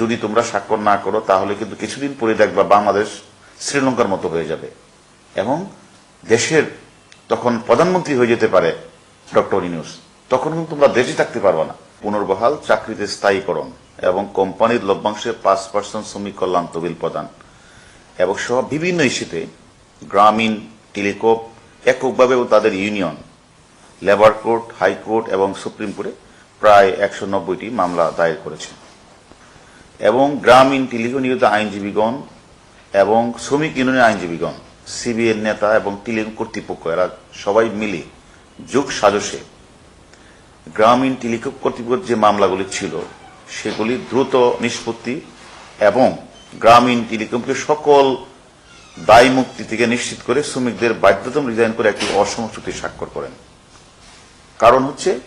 যদি তোমরা স্বাক্ষর না করো, তাহলে কিন্তু কিছুদিন পরে দেখবা বাংলাদেশ শ্রীলঙ্কার মতো হয়ে যাবে। এবং দেশের তখন প্রধানমন্ত্রী হয়ে যেতে পারে ডক্টর ইনুস তখন কিন্তু তোমরা দেশে থাকতে পারবে না। পুনর্বহাল চাকরিতে স্থায়ীকরণ এবং কোম্পানির লভ্যাংশে পাঁচ পার্সেন্ট শ্রমিক কল্যাণ তহবিল প্রদান। এবং সহ বিভিন্ন ইস্যুতে গ্রামীণ, টেলিকপ এককভাবে তাদের union, labour court, high court এবং সুপ্রিম কোর্টে প্রায় একশো নব্বইটি মামলা দায়ের করেছে। এবং গ্রামীণ টেলিকো নিয়োজিত আইনজীবীগণ এবং শ্রমিক ইউনিয়নের আইনজীবীগণ সিবিএর নেতা এবং টেলিকম কর্তৃপক্ষ, এরা সবাই মিলে যোগ সাজসে গ্রামীণ টেলিকম কর্তৃপক্ষের যে মামলাগুলি ছিল, সেগুলি দ্রুত নিষ্পত্তি এবং গ্রামীণ টেলিকমকে সকল দায় মুক্তি থেকে নিশ্চিত করে শ্রমিকদের বাধ্যতামূলক রিজাইন করে একটি অসম চুক্তি স্বাক্ষর করেন। কারণ হচ্ছে,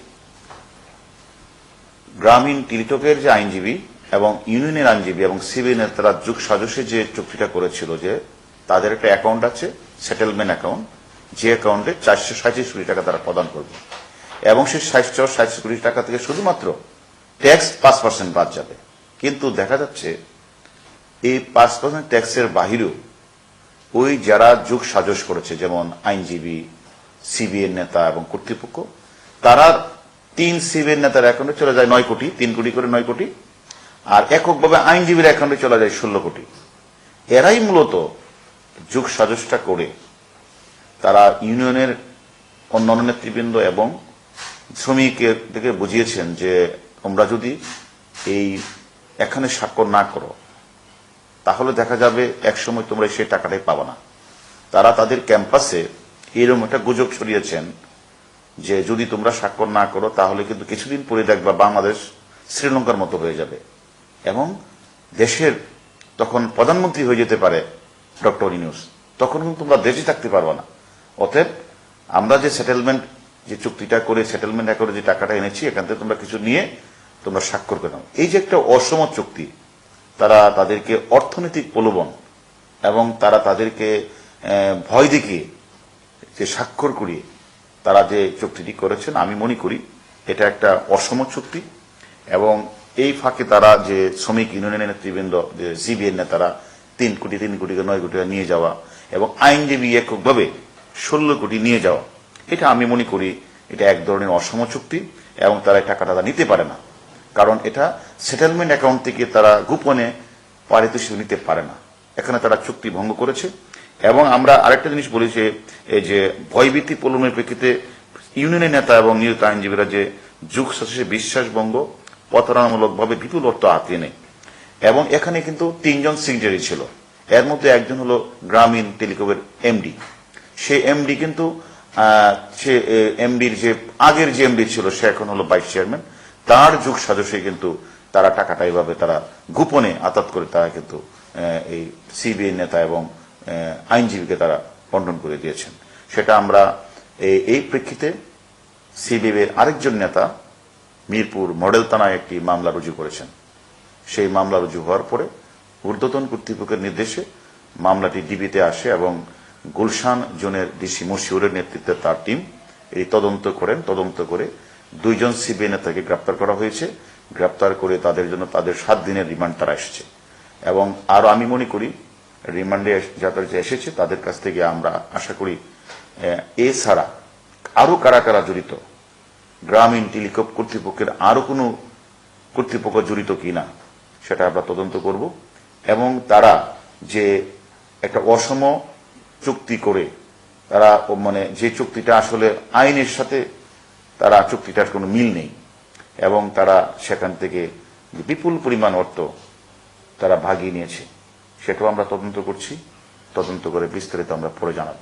গ্রামীণ টেলিটকের যে আইনজীবী এবং ইউনিয়নের আইনজীবী এবং সিভিল নেতারা যুগ সাজসে যে চুক্তিটা করেছিল যে তাদের একটা অ্যাকাউন্ট আছে সেটেলমেন্ট অ্যাকাউন্ট যে অ্যাকাউন্টে চারশো সাঁত্রিশ কোটি টাকা তারা প্রদান করবে। এবং সেই সাতশো সাঁত্রিশ কোটি টাকা থেকে শুধুমাত্র ট্যাক্স পাঁচ পার্সেন্ট বাদ যাবে। কিন্তু দেখা যাচ্ছে এই পাঁচ পার্সেন্ট ট্যাক্সের বাহিরেও ওই যারা যুগ সাজস করেছে, যেমন আইনজীবী সিবিএর নেতা এবং কর্তৃপক্ষ, তারা তিন সিবিএর নেতার অ্যাকাউন্টে চলে যায় নয় কোটি, তিন কোটি করে নয় কোটি। এককভাবে আইনজীবীর অ্যাকাউন্টে চলে যায় ষোলো কোটি। এরাই মূলত যুগ সাজসটা করে তারা ইউনিয়নের অন্যান্য নেতৃবৃন্দ এবং শ্রমিকের থেকে বুঝিয়েছেন যে তোমরা যদি এই এখানে স্বাক্ষর না করো, তাহলে দেখা যাবে একসময় তোমরা সেই টাকাটাই পাবো না। তারা তাদের ক্যাম্পাসে এরকম একটা গুজব ছড়িয়েছেন যে যদি তোমরা স্বাক্ষর না করো, তাহলে কিন্তু কিছুদিন পরে দেখবা বাংলাদেশ শ্রীলঙ্কার মতো হয়ে যাবে। এবং দেশের তখন প্রধানমন্ত্রী হয়ে যেতে পারে ডক্টর ইনুস তখন কিন্তু তোমরা দেশে থাকতে পারবে না। অতএব আমরা যে সেটেলমেন্ট যে চুক্তিটা করে সেটেলমেন্ট করে যে টাকাটা এনেছি, এখান থেকে তোমরা কিছু নিয়ে তোমরা স্বাক্ষর করে এই যে একটা অসম চুক্তি, তারা তাদেরকে অর্থনৈতিক প্রলোভন এবং তারা তাদেরকে ভয় দেখিয়ে যে স্বাক্ষর করিয়ে তারা যে চুক্তিটি করেছেন, আমি মনে করি এটা একটা অসম চুক্তি এবং এই ফাঁকে তারা যে শ্রমিক ইউনিয়নের নেতৃবৃন্দ, যে সিবিএর নেতারা, তিন কোটি তিন কোটি নয় কোটি নিয়ে যাওয়া এবং আইনজীবী এককভাবে ষোলো কোটি নিয়ে যাওয়া, এটা আমি মনে করি এটা এক ধরনের অসম চুক্তি এবং তারা টাকাটা তারা নিতে পারে না। কারণ এটা সেটেলমেন্ট অ্যাকাউন্ট থেকে তারা গোপনে পারিতোষিক নিতে পারে না। এখানে তারা চুক্তি ভঙ্গ করেছে এবং আমরা আরেকটা জিনিস বলি যে, এই যে ভয়ভীতি প্রলোভনের প্রেক্ষিতে ইউনিয়নের নেতা এবং নিয়োজিত আইনজীবীরা যে যুগ শেষে বিশ্বাসভঙ্গ প্রতারণামূলকভাবে বিপুল অর্থ হাতিয়ে নেয়। এবং এখানে কিন্তু তিনজন সিগনেটারি ছিল। এর মধ্যে একজন হলো গ্রামীণ টেলিকমের এমডি সে এমডি কিন্তু সে এমডির যে, আগের যে এমডি ছিল, সে এখন হলো ভাইস চেয়ারম্যান তার যুগ সাজসে কিন্তু তারা টাকাটা এইভাবে তারা গোপনে আতাত করে তারা কিন্তু এই সিবিআই নেতা এবং আইনজীবীকে তারা বন্টন করে দিয়েছেন। সেটা আমরা এই- প্রেক্ষিতে সিবিআইয়ের আরেকজন নেতা মিরপুর মডেল থানায় একটি মামলা রুজু করেছেন। সেই মামলা রুজু হওয়ার পরে ঊর্ধ্বতন কর্তৃপক্ষের নির্দেশে মামলাটি ডিবিতে আসে এবং গুলশান জোনের ডিসি মশিউরের নেতৃত্বে তার টিম এই তদন্ত করেন। তদন্ত করে দুইজন সিবিআই নেতাকে গ্রেপ্তার করা হয়েছে। গ্রেপ্তার করে তাদের জন্য তাদের সাত দিনের রিমান্ড তারা এসেছে। এবং আরও আমি মনে করি রিমান্ডে যাদের যে এসেছে তাদের কাছ থেকে আমরা আশা করি আহ, এছাড়া আরও কারা কারা জড়িত গ্রামীণ টেলিকপ কর্তৃপক্ষের আরও কোনো কর্তৃপক্ষ জড়িত কিনা, সেটা আমরা তদন্ত করব। এবং তারা যে একটা অসম চুক্তি করে, তারা মানে যে চুক্তিটা আসলে আইনের সাথে, তারা চুক্তিটার কোনো মিল নেই। এবং তারা সেখান থেকে বিপুল পরিমাণ অর্থ তারা ভাগিয়ে নিয়েছে, সেটাও আমরা তদন্ত করছি। তদন্ত করে বিস্তারিত আমরা পরে জানাব।